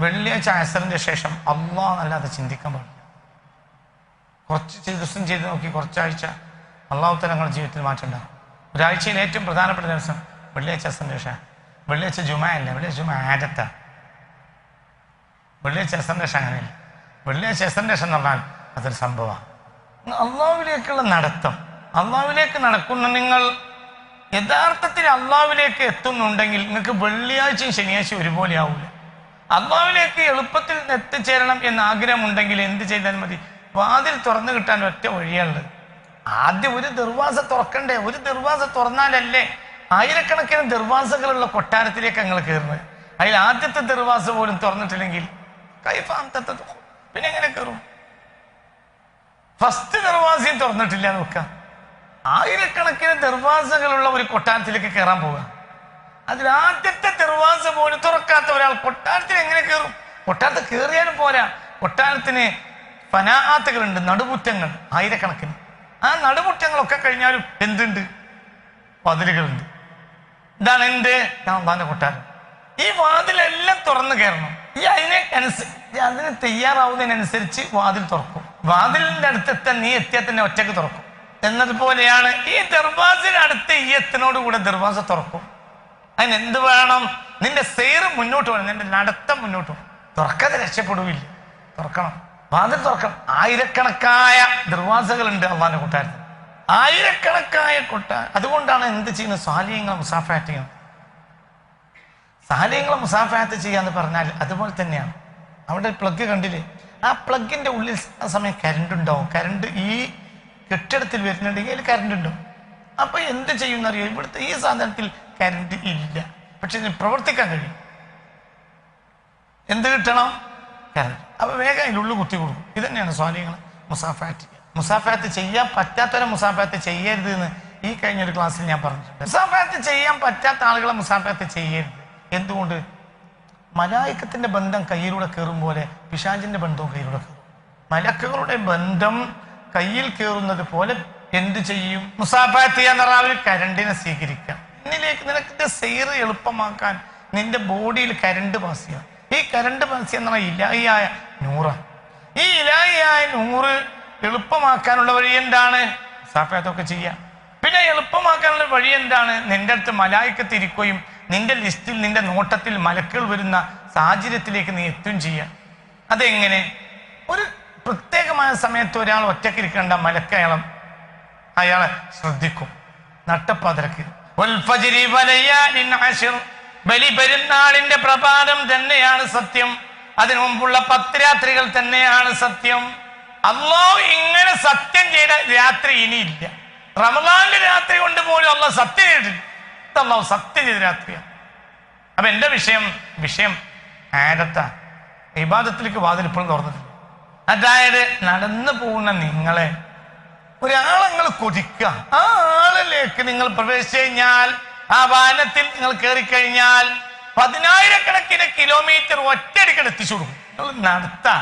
വെള്ളിയാഴ്ച അസറിന്റെ ശേഷം അള്ളാഹ് അല്ലാതെ ചിന്തിക്കാൻ പാടില്ല. കുറച്ച് ദിവസം ചെയ്ത് നോക്കി കുറച്ചാഴ്ച അള്ളാഹു തലങ്ങളുടെ ജീവിതത്തിൽ മാറ്റം ഉണ്ടാകും ഒരാഴ്ചയിൽ ഏറ്റവും പ്രധാനപ്പെട്ട ദിവസം വെള്ളിയാഴ്ച അസറിന്റെ ശേഷം. വെള്ളിയാഴ്ച ജുമ അല്ല? വെള്ളിയാഴ്ച ജുമ ആരത്ത വെള്ളിയാഴ്ച അസറിന്റെ ശേഷം അങ്ങനെയല്ല. വെള്ളിയാഴ്ച അസറിന്റെ ശേഷം എന്ന് പറഞ്ഞാൽ അതൊരു സംഭവമാണ്. അള്ളാഹുവിലേക്കുള്ള നടത്തം. അള്ളാഹുവിലേക്ക് നടക്കുന്ന നിങ്ങൾ യഥാർത്ഥത്തിൽ അള്ളാഹുവിലേക്ക് എത്തുന്നുണ്ടെങ്കിൽ നിങ്ങൾക്ക് വെള്ളിയാഴ്ചയും ശനിയാഴ്ചയും ഒരുപോലെ ആവില്ല അള്ളാഹുവിലേക്ക് എളുപ്പത്തിൽ എത്തിച്ചേരണം എന്ന് ആഗ്രഹമുണ്ടെങ്കിൽ എന്ത് ചെയ്താൽ മതി. വാതിൽ തുറന്നു കിട്ടാൻ ഒറ്റ വഴിയാണുള്ളത്. ആദ്യം ഒരു ദർവാസ തുറക്കണ്ടേ? ഒരു ദർവാസ തുറന്നാലല്ലേ ആയിരക്കണക്കിന് ദർവാസകളുള്ള കൊട്ടാരത്തിലേക്ക് ഞങ്ങൾ കയറുന്നത്. അതിൽ ആദ്യത്തെ ദർവാസ പോലും തുറന്നിട്ടില്ലെങ്കിൽ കൈഫാന്തത്തെ പിന്നെ എങ്ങനെ കയറും? ഫസ്റ്റ് ദർവാസയും തുറന്നിട്ടില്ല നോക്കാം ആയിരക്കണക്കിന് ദർവാസകളുള്ള ഒരു കൊട്ടാരത്തിലേക്ക് കയറാൻ പോവുക. അതിൽ ആദ്യത്തെ ദർവാസ പോലും തുറക്കാത്ത ഒരാൾ കൊട്ടാരത്തിൽ എങ്ങനെ കയറും? കൊട്ടാരത്തിൽ കയറിയാലും പോരാ. കൊട്ടാരത്തിന് പനാഹാത്തുകളുണ്ട് നടുമുറ്റങ്ങൾ ആയിരക്കണക്കിന്. ആ നടുമുറ്റങ്ങളൊക്കെ കഴിഞ്ഞാലും എന്തുണ്ട്? വാതിലുകളുണ്ട്. ഇതാണ് എന്റെ അള്ളാന്റെ കൊട്ടാരം. ഈ വാതിലെല്ലാം തുറന്നു കയറണം. ഈ അതിനെ അനുസരിച്ച് അതിന് തയ്യാറാവുന്നതിനനുസരിച്ച് വാതിൽ തുറക്കും. വാതിലിന്റെ അടുത്തെത്താൻ നീ എത്തിയാൽ തന്നെ ഒറ്റയ്ക്ക് തുറക്കും. എന്നതുപോലെയാണ് ഈ ദർവാസിന് അടുത്ത് ഈ എത്തിനോട് കൂടെ ദർവാസ തുറക്കും. അതിന് എന്ത് വേണം? നിന്റെ സെയറ് മുന്നോട്ട് വേണം നിന്റെ നടത്തം മുന്നോട്ട് വേണം തുറക്കാതെ രക്ഷപ്പെടുകയില്ല തുറക്കണം. വാതിൽ തുറക്കണം. ആയിരക്കണക്കായ ദർവാസകളുണ്ട് അള്ളാന്റെ കൂട്ടാരത്തിൽ. ആയിരക്കണക്കായ കൊട്ട അതുകൊണ്ടാണ് എന്ത് ചെയ്യുന്നത്? സാലിയങ്ങളെ മുസാഫാറ്റ് ചെയ്യുന്നത്. സാലിയങ്ങൾ മുസാഫാത്ത് ചെയ്യാന്ന് പറഞ്ഞാൽ അതുപോലെ തന്നെയാണ്. അവിടെ പ്ലഗ് കണ്ടില്ലേ? ആ പ്ലഗിന്റെ ഉള്ളിൽ ആ സമയം കരണ്ട് ഉണ്ടാവും. കരണ്ട് ഈ കെട്ടിടത്തിൽ വരുന്നുണ്ടെങ്കിൽ അതിൽ കരണ്ട് ഉണ്ടാവും. അപ്പൊ എന്ത് ചെയ്യുന്നറിയോ? ഇവിടുത്തെ ഈ സാധനത്തിൽ കരണ്ട് ഇല്ല. പക്ഷെ ഇതിന് പ്രവർത്തിക്കാൻ കഴിയും. എന്ത് കിട്ടണം? കരണ്ട് അപ്പൊ വേഗം അതിനുള്ളിൽ കുത്തി കൊടുക്കും. ഇത് തന്നെയാണ് സ്വാലിങ്ങൾ മുസാഫാറ്റ് മുസാഫാത്ത് ചെയ്യാൻ പറ്റാത്തവരെ മുസാഫാത്ത് ചെയ്യരുത് എന്ന് ഈ കഴിഞ്ഞ ഒരു ക്ലാസ്സിൽ ഞാൻ പറഞ്ഞിട്ടുണ്ട് മുസാഫാത്ത് ചെയ്യാൻ പറ്റാത്ത ആളുകളെ മുസാഫാത്ത് ചെയ്യരുത്. എന്തുകൊണ്ട്? മലായിക്കത്തിന്റെ ബന്ധം കയ്യിലൂടെ കയറും പോലെ പിശാചിന്റെ ബന്ധവും കയ്യിലൂടെ കയറും. മലക്കുകളുടെ ബന്ധം കയ്യിൽ കയറുന്നത് പോലെ എന്ത് ചെയ്യും? മുസാഫാത്ത് ചെയ്യാൻ പറഞ്ഞാൽ കരണ്ടിനെ സ്വീകരിക്കാം. എന്നിലേക്ക് നിനക്ക് സെയറ് എളുപ്പമാക്കാൻ നിന്റെ ബോഡിയിൽ കരണ്ട് പാസ് ചെയ്യാം ഈ കരണ്ട് പാസ് പറഞ്ഞാൽ ഇലായിയായ നൂറാണ് ഈ ഇലായിയായ നൂറ് എളുപ്പമാക്കാനുള്ള വഴി എന്താണ്? സാഫാത്തൊക്കെ ചെയ്യാം. പിന്നെ എളുപ്പമാക്കാനുള്ള വഴി എന്താണ്? നിന്റെ അടുത്ത് മലായിക്കത്ത് ഇരിക്കുകയും നിന്റെ ലിസ്റ്റിൽ നിന്റെ നോട്ടത്തിൽ മലക്കുകൾ വരുന്ന സാഹചര്യത്തിലേക്ക് നീ എത്തും ചെയ്യാം. അതെങ്ങനെ? ഒരു പ്രത്യേകമായ സമയത്ത് ഒരാൾ ഒറ്റക്കിരിക്കേണ്ട മലക്ക് അയാളെ ശ്രദ്ധിക്കും. നട്ടപ്പാതിരക്ക്. വൽഫജ്രി വലയാലിൻ അശ്ർ. ബലി പെരുന്നാളിന്റെ പ്രഭാതം തന്നെയാണ് സത്യം. അതിനു മുമ്പുള്ള പത്ത് രാത്രികൾ തന്നെയാണ് സത്യം. അള്ളാഹു ഇങ്ങനെ സത്യം ചെയ്ത രാത്രി ഇനിയില്ല. റമദാന്റെ രാത്രി കൊണ്ട് പോലും അള്ളാഹ് സത്യം ചെയ്തിട്ടില്ല. അള്ളാഹു സത്യം ചെയ്ത രാത്രിയാണ്. അപ്പൊ എന്റെ വിഷയം വിഷയം ആരത്ത? വിവാദത്തിലേക്ക് വാതിൽ ഇപ്പോഴും തുറന്നിട്ടില്ല. അതായത് നടന്നു പോകുന്ന നിങ്ങളെ ഒരാളെ കൊതിക്ക ആ ആളിലേക്ക് നിങ്ങൾ പ്രവേശിച്ചു കഴിഞ്ഞാൽ ആ വാഹനത്തിൽ നിങ്ങൾ കയറി കഴിഞ്ഞാൽ പതിനായിരക്കണക്കിന് കിലോമീറ്റർ ഒറ്റയടിക്കൽ എത്തിച്ചു കൊടുക്കും നിങ്ങൾ നടത്താ.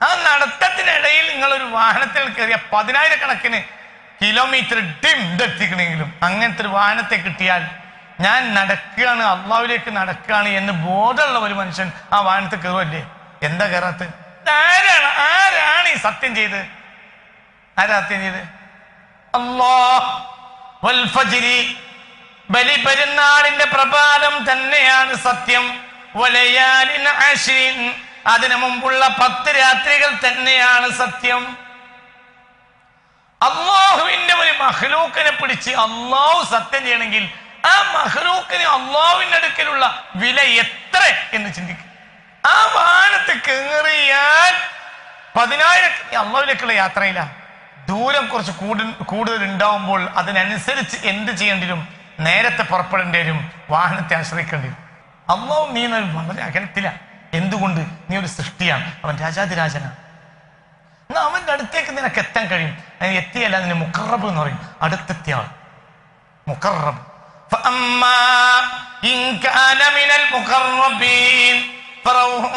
ആ നടത്തത്തിനിടയിൽ നിങ്ങൾ ഒരു വാഹനത്തിൽ കയറിയ പതിനായിരക്കണക്കിന് കിലോമീറ്റർ ഡിം ഇതെത്തിക്കണമെങ്കിലും അങ്ങനത്തെ ഒരു വാഹനത്തെ കിട്ടിയാൽ ഞാൻ നടക്കുകയാണ് അള്ളാവിലേക്ക് നടക്കുകയാണ് എന്ന് ബോധമുള്ള ഒരു മനുഷ്യൻ ആ വാഹനത്തിൽ കയറുമല്ലേ എന്താ കയറാത്ത ആരാണ് ആരാണ് ഈ സത്യം ചെയ്ത് ആരാ അല്ലാ വൽ ഫജ്രി ബലി പെരുന്നാളിന്റെ പ്രഭാതം തന്നെയാണ് സത്യം. അതിനു മുമ്പുള്ള പത്ത് രാത്രികൾ തന്നെയാണ് സത്യം. അള്ളാഹുവിന്റെ ഒരു മഹ്ലൂക്കിനെ പിടിച്ച് അള്ളാഹു സത്യം ചെയ്യണമെങ്കിൽ ആ മഹ്ലൂക്കിന് അള്ളാഹുവിന്റെ അടുക്കലുള്ള വില എത്ര എന്ന് ചിന്തിക്കും. ആ വാനത്ത് കയറിയാൽ പതിനായിരക്കണക്കിന് അള്ളാഹുവിലേക്കുള്ള യാത്രയില്ല ദൂരം കുറച്ച് കൂടു കൂടുതൽ ഉണ്ടാവുമ്പോൾ അതിനനുസരിച്ച് എന്ത് ചെയ്യേണ്ടി വരും? നേരത്തെ പുറപ്പെടേണ്ടി വരും വാഹനത്തെ ആശ്രയിക്കേണ്ടി വരും. അമ്മാവും നീ വളരെ അകലത്തില്ല എന്തുകൊണ്ട്? നീ ഒരു സൃഷ്ടിയാണ്. അവൻ രാജാതിരാജനാണ് എന്നാൽ അവന്റെ അടുത്തേക്ക് നിനക്ക് എത്താൻ കഴിയും. അതിന് എത്തിയല്ല അതിന് മുക്കറബ് എന്ന് പറയും. അടുത്തെത്തിയ ആൾ. മുക്കറബ് ഫറൗഹും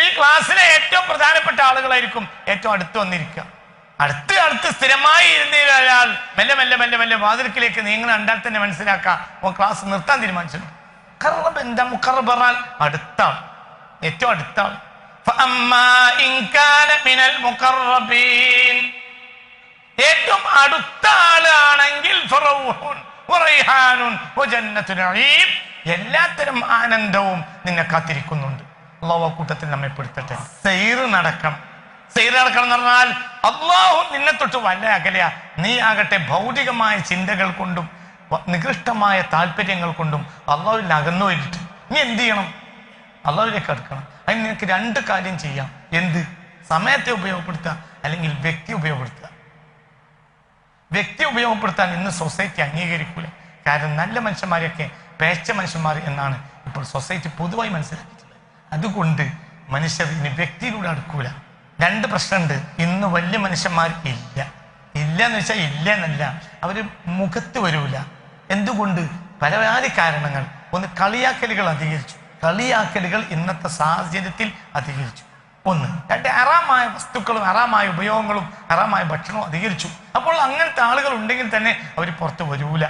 ഈ ക്ലാസ്സിലെ ഏറ്റവും പ്രധാനപ്പെട്ട ആളുകളായിരിക്കും ഏറ്റവും അടുത്ത് വന്നിരിക്കുക. അടുത്ത് അടുത്ത് സ്ഥിരമായി ഇരുന്ന ഒരാൾ മെല്ലെ മെല്ലെ മെല്ലെ മെല്ലെ വാതിൽക്കിലേക്ക് നീങ്ങണ ഉണ്ടാൽ തന്നെ മനസ്സിലാക്കാം ഓ ക്ലാസ് നിർത്താൻ തീരുമാനിച്ചു കറബ് പറഞ്ഞാൽ അടുത്താണ് ഏറ്റവും അടുത്താണ്. ഏറ്റവും അടുത്ത ആളാണെങ്കിൽ എല്ലാത്തരം ആനന്ദവും നിന്നെ കാത്തിരിക്കുന്നുണ്ട്. അള്ളാഹു ആ കൂട്ടത്തിൽ നമ്മെ പെടുത്തട്ടെ സെയ്റ് നടക്കണം. സെയ്റ് നടക്കണം എന്ന് പറഞ്ഞാൽ അള്ളാഹു നിന്നെ തൊട്ട് വല്ല അകലെയ. നീ ആകട്ടെ ഭൗതികമായ ചിന്തകൾ കൊണ്ടും നികൃഷ്ടമായ താല്പര്യങ്ങൾ കൊണ്ടും അള്ളാഹുവിൽ അകന്നു വരിട്ട് നീ എന്ത് ചെയ്യണം? അള്ളാഹുവിലേക്ക് അടുക്കണം. അതിന് നിനക്ക് രണ്ട് കാര്യം ചെയ്യാം. എന്ത്? സമയത്തെ ഉപയോഗപ്പെടുത്തുക അല്ലെങ്കിൽ വ്യക്തി ഉപയോഗപ്പെടുത്തുക. വ്യക്തി ഉപയോഗപ്പെടുത്താൻ ഇന്ന് സൊസൈറ്റി അംഗീകരിക്കൂല. കാരണം നല്ല മനുഷ്യന്മാരെയൊക്കെ പേച്ച മനുഷ്യന്മാർ എന്നാണ് ഇപ്പോൾ സൊസൈറ്റി പൊതുവായി മനസ്സിലാക്കിയിട്ടുള്ളത്. അതുകൊണ്ട് മനുഷ്യർ ഇനി വ്യക്തിയിലൂടെ അടുക്കൂല. രണ്ട് പ്രശ്നമുണ്ട്. ഇന്ന് വലിയ മനുഷ്യന്മാർ ഇല്ല. ഇല്ല എന്ന് വെച്ചാൽ ഇല്ല എന്നല്ല അവർ മുഖത്ത് വരൂല. എന്തുകൊണ്ട്? പല പല കാരണങ്ങൾ. ഒന്ന് കളിയാക്കലുകൾ അധികരിച്ചു. കളിയാക്കലുകൾ ഇന്നത്തെ സാഹചര്യത്തിൽ അധികരിച്ചു. ഒന്ന് രണ്ട് അറാമായ വസ്തുക്കളും അറാമായ ഉപയോഗങ്ങളും അറാമായ ഭക്ഷണവും അധികരിച്ചു. അപ്പോൾ അങ്ങനത്തെ ആളുകൾ ഉണ്ടെങ്കിൽ തന്നെ അവർ പുറത്ത് വരൂല.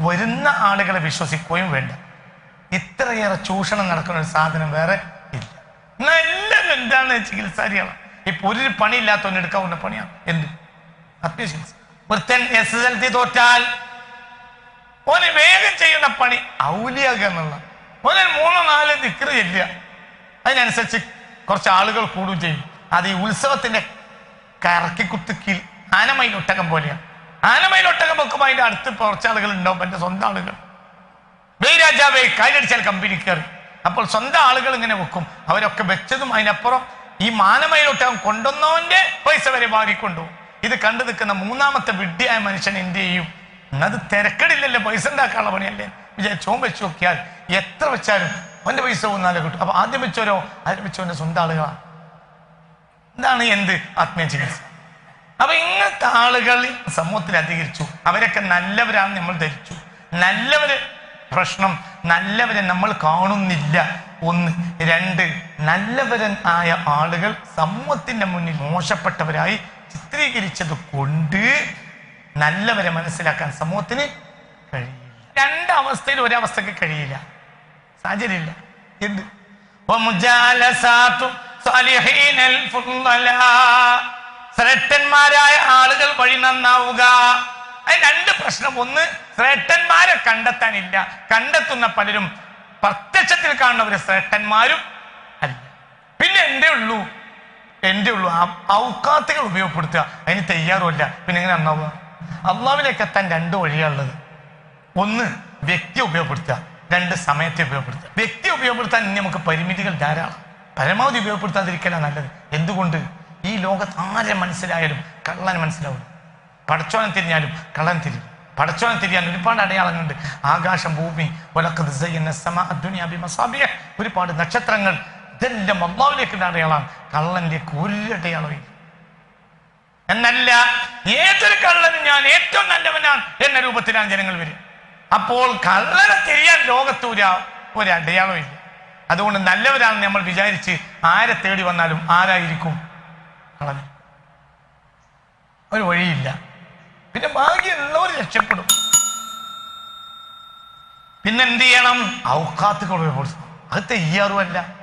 വരുന്ന ആളുകളെ വിശ്വസിക്കുകയും വേണ്ട. ഇത്രയേറെ ചൂഷണം നടക്കുന്ന ഒരു സാധനം വേറെ ഇല്ല. എന്നാൽ എന്താണ് എന്താണ് അറിയണം ഇപ്പൊ ഒരു പണിയില്ലാത്തവന് എടുക്കാവുന്ന പണിയാണ് എന്ത്? ആത്മീയചികിത്സ വൃത്തൻ എസ് എസ് എൽ സി തോറ്റാൽ ഓന് വേഗം ചെയ്യുന്ന പണി ഔലിയാകുക എന്നുള്ള. ഓന് മൂന്നോ നാലോ ദിക്കറ് ചെല്ലുക. അതിനനുസരിച്ച് കുറച്ച് ആളുകൾ കൂടും ചെയ്യും. അത് ഈ ഉത്സവത്തിന്റെ കറക്കിക്കുത്തുക്കിൽ ആനമയിലൊട്ടകം പോലെയാണ് ആനമയിലൊട്ടകം വെക്കുമ്പോൾ അതിന്റെ അടുത്ത് കുറച്ച് ആളുകൾ ഉണ്ടാവും എന്റെ സ്വന്തം ആളുകൾ. വെയ് രാജാവേ കാലടിച്ചാൽ കമ്പനി കയറി. അപ്പോൾ സ്വന്തം ആളുകൾ ഇങ്ങനെ വെക്കും. അവരൊക്കെ വെച്ചതും അതിനപ്പുറം ഈ മാനമയിലൊട്ടകം കൊണ്ടുവന്നവന്റെ പൈസ വരെ വാങ്ങിക്കൊണ്ടു. ഇത് കണ്ടു നിൽക്കുന്ന മൂന്നാമത്തെ വിഡ്ഢിയായ മനുഷ്യൻ എന്ത് ചെയ്യും? എന്നത് തിരക്കടില്ലല്ലോ പൈസ ഉണ്ടാക്കാനുള്ള പണിയല്ലേ? വിചാരിച്ചോൻ വെച്ച് നോക്കിയാൽ എത്ര വെച്ചാലും അവന്റെ പൈസ ഒന്നാലേ കിട്ടും. അപ്പൊ ആദ്യം വെച്ചോരോ ആദ്യം വെച്ചോന്റെ സ്വന്തം ആളുകളാണ്. ഇതാണ് എന്ത് ആത്മീയ ചികിത്സ? അപ്പൊ ഇങ്ങനത്തെ ആളുകൾ സമൂഹത്തിൽ അധികരിച്ചു. അവരൊക്കെ നല്ലവരാണെന്ന് നമ്മൾ ധരിച്ചു. നല്ലവര് പ്രശ്നം നല്ലവരെ നമ്മൾ കാണുന്നില്ല. ഒന്ന്. രണ്ട്. നല്ലവരൻ ആയ ആളുകൾ സമൂഹത്തിന്റെ മുന്നിൽ മോശപ്പെട്ടവരായി ചിത്രീകരിച്ചത് കൊണ്ട് നല്ലവരെ മനസ്സിലാക്കാൻ സമൂഹത്തിന് കഴിയില്ല. രണ്ടവസ്ഥയിൽ ഒരവസ്ഥക്ക് കഴിയില്ല. സാഹചര്യമില്ല. എന്ത്. ശ്രേഷ്ഠന്മാരായ ആളുകൾ വഴി നന്നാവുക. അതിന് രണ്ട് പ്രശ്നം. ഒന്ന് ശ്രേഷ്ഠന്മാരെ കണ്ടെത്താനില്ല. കണ്ടെത്തുന്ന പലരും പ്രത്യക്ഷത്തിൽ കാണുന്നവര് ശ്രേഷ്ഠന്മാരും അല്ല. പിന്നെ എന്തേ ഉള്ളൂ? എന്റെ ഉള്ളൂ? ഔക്കാത്തുകൾ ഉപയോഗപ്പെടുത്തുക. അതിന് തയ്യാറുമല്ല. പിന്നെ എങ്ങനെ നന്നാവുക? അള്ളാവിലേക്ക് എത്താൻ രണ്ട് വഴിയാണുള്ളത് ഒന്ന് വ്യക്തി ഉപയോഗപ്പെടുത്തുക. രണ്ട് സമയത്തെ ഉപയോഗപ്പെടുത്തുക. വ്യക്തി ഉപയോഗപ്പെടുത്താൻ ഇനി നമുക്ക് പരിമിതികൾ ധാരാളം. പരമാവധി ഉപയോഗപ്പെടുത്താതിരിക്കലാണ് നല്ലത്. എന്തുകൊണ്ട്? ഈ ലോകത്ത് ആരെ മനസ്സിലായാലും കള്ളൻ മനസ്സിലാവില്ല. പടച്ചോനെ തിരിഞ്ഞാലും കള്ളൻ തിരിയും. പടച്ചോനെ തിരിയാൻ ഒരുപാട് അടയാളങ്ങളുണ്ട്. ആകാശം ഭൂമി. ഒരുപാട് നക്ഷത്രങ്ങൾ ഇതെല്ലാം അള്ളാവിലേക്കുള്ള അടയാളാണ് കള്ളനിലേക്ക് ഒരു അടയാളമില്ല എന്നല്ല ഏതൊരു കള്ളനും ഞാൻ ഏറ്റവും നല്ലവനാണ് എന്ന രൂപത്തിലാണ് ജനങ്ങൾ വരും അപ്പോൾ കള്ളനെ തിരിയാൻ ലോകത്ത് ഒരു ഒരു അടയാളം ഇല്ല. അതുകൊണ്ട് നല്ലവരാണെന്ന് നമ്മൾ വിചാരിച്ച് ആരെ തേടി വന്നാലും ആരായിരിക്കും കള്ളൻ? ഒരു വഴിയില്ല. പിന്നെ ഭാഗ്യമുള്ളവർ രക്ഷപ്പെടും. പിന്നെന്ത് ചെയ്യണം? ഔക്കാത്തുകൾ അത് തയ്യാറുമല്ല.